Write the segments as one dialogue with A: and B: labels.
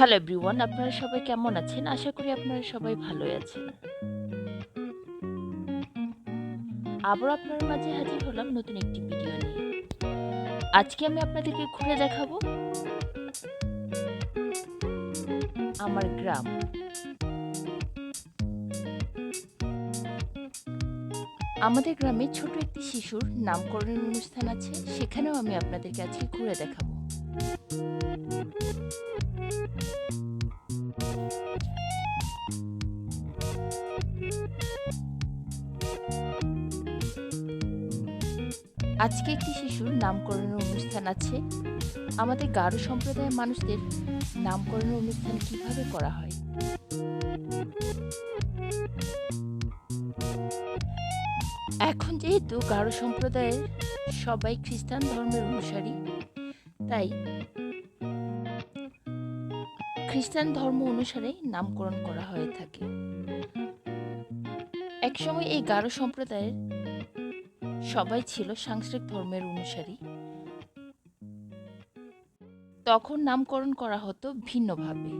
A: Hello everyone আপনারা সবাই কেমন আছেন? আশা করি আপনারা সবাই ভালোই আছেন। আবার আপনার মাঝে হাজির হলাম নতুন একটি ভিডিও নিয়ে। আজকে আমি আপনাদেরকে ঘুরে দেখাবো আমার গ্রাম। আমাদের গ্রামে ছোট একটি শিশুর নামকরণের অনুষ্ঠান আছে। সেখানেও আমি আপনাদেরকে আজকে ঘুরে দেখাবো। আজকে একটি শিশুর নামকরণের অনুষ্ঠান আছে। আমাদের গারো সম্প্রদায়ের মানুষদের নামকরণের অনুষ্ঠান কীভাবে করা হয়? এখন যেহেতু গারো সম্প্রদায়ের সবাই খ্রিস্টান ধর্মের অনুসারী তাই খ্রিস্টান ধর্ম অনুসারে নামকরণ করা হয়ে থাকে। একসময় এই গারো সম্প্রদায়ের সবাই ছিল সাংস্কৃতিক ধর্মের অনুসারী। তখন নামকরণ করা হতো ভিন্নভাবে।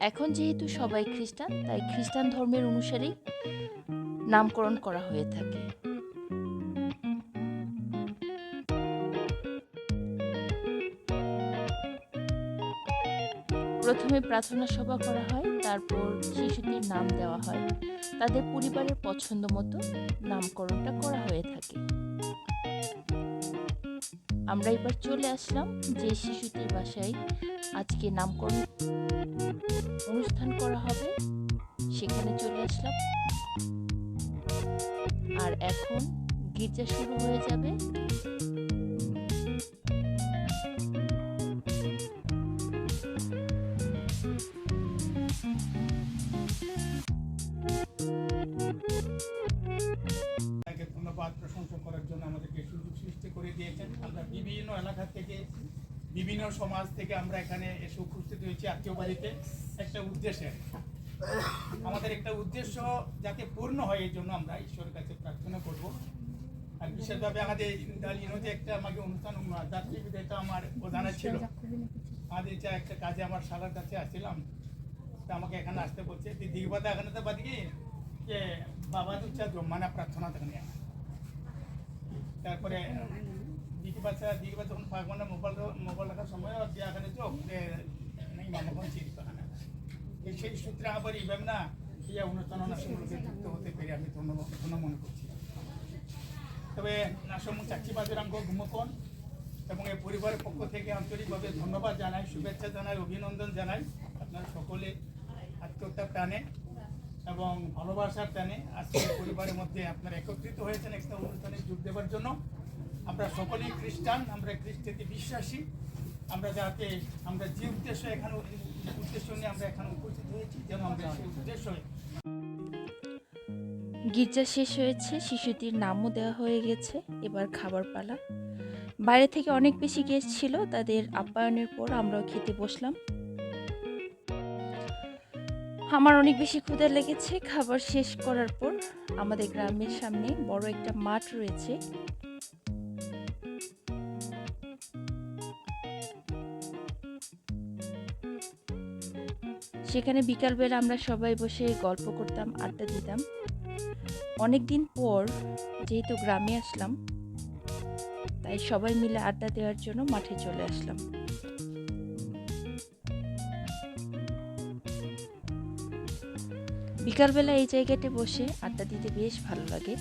A: এখন যেহেতু সবাই খ্রিস্টান, তাই খ্রিস্টান ধর্মের অনুসারেই নামকরণ করা হয়ে থাকে। প্রথমে প্রার্থনা সভা করা হয়, তারপর শিশুটির নাম দেওয়া হয়। তাদের পরিবারের পছন্দ মতো নামকরণটা করা হয়ে থাকে। আমরা এবার চলে আসলাম যে শিশুটির বাসায় আজকে নামকরণ অনুষ্ঠান করা হবে, সেখানে চলে আসলাম। আর এখন গির্জা শুরু হয়ে যাবে।
B: ধন্যবাদ প্রশংসা করার জন্য আমাদেরকে সুযোগ সৃষ্টি করে দিয়েছেন। আমরা বিভিন্ন এলাকা থেকে বিভিন্ন সমাজ থেকে আমরা এখানে এসে উপস্থিত হয়েছি আত্মীয় বাড়িতে। একটা উদ্দেশ্যে আমাদের একটা উদ্দেশ্য যাতে পূর্ণ হয় এই জন্য আমরা ঈশ্বরের কাছে প্রার্থনা করব। আর বিশেষভাবে আমাদের ইনোতে একটা আমাকে অনুষ্ঠান যাত্রী বিদায়টা আমার প্রধান ছিল। আমাদের যা একটা কাজে আমার শালার কাছে আসছিলাম তা আমাকে এখানে আসতে বলছে। দিগবাদা এখানে তো বাদিকে যে বাবা দুচ্ছা জমানা প্রার্থনা তারপরে দিদি বাচ্চা দিদি বাচ্চা যখন ফাঁকমানে মোবাইল মোবাইল রাখার সময় এখানে চোখ নেই মামাখন চিন্তা এই সেই সূত্রে আবার এইভাবে না এই অনুষ্ঠান অনুষ্ঠানগুলোকে যুক্ত হতে পেরে আমি ধন্য ধন্য মনে করছি। তবে নাসম চাকরি বাজার আঙ্গ ঘুমকন এবং এই পরিবারের পক্ষ থেকে আন্তরিকভাবে ধন্যবাদ জানাই, শুভেচ্ছা জানাই, অভিনন্দন জানাই। আপনারা সকলে আত্মহত্যার টানে এবং ভালোবাসার টানে আজকে পরিবারের মধ্যে আপনারা একত্রিত হয়েছেন একটা অনুষ্ঠানে যোগ দেওয়ার জন্য। আমরা সকলেই খ্রিস্টান, আমরা খ্রিস্টকে বিশ্বাসী। আমরা যাতে, আমরা যে উদ্দেশ্য এখানে, উদ্দেশ্য নিয়ে আমরা এখানে উপস্থিত হয়েছি, যেন আমরা সেই উদ্দেশ্য
A: গির্জা শেষ হয়েছে, শিশুটির নামও দেওয়া হয়ে গেছে, এবার খাবার পালা। বাইরে থেকে অনেক বেশি গেস্ট ছিল, তাদের আপ্যায়নের পর আমরাও খেতে বসলাম। আমার অনেক বেশি ক্ষুধা লেগেছে। খাবার শেষ করার পর আমাদের গ্রামের সামনে বড় একটা মাঠ রয়েছে। সেখানে বিকালবেলা আমরা সবাই বসে গল্প করতাম, আড্ডা দিতাম। অনেক দিন পর যেহেতু গ্রামে আসলাম, তাই সবাই মিলে আড্ডা দেওয়ার জন্য মাঠে চলে আসলাম। বিকালবেলা এই জায়গাতে বসে আড্ডা দিতে বেশ ভালো লাগে।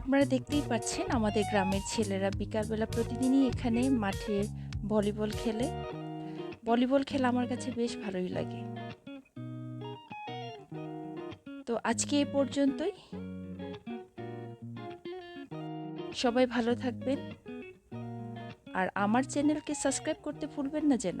A: আপনারা দেখতেই পাচ্ছেন আমাদের গ্রামের ছেলেরা বিকালবেলা প্রতিদিনই এখানে মাঠে ভলিবল খেলে। ভলিবল খেলা আমার কাছে বেশ ভালোই লাগে। তো আজকে এ পর্যন্তই। সবাই ভালো থাকবেন। আর আমার চ্যানেলকে সাবস্ক্রাইব করতে ভুলবেন না যেন।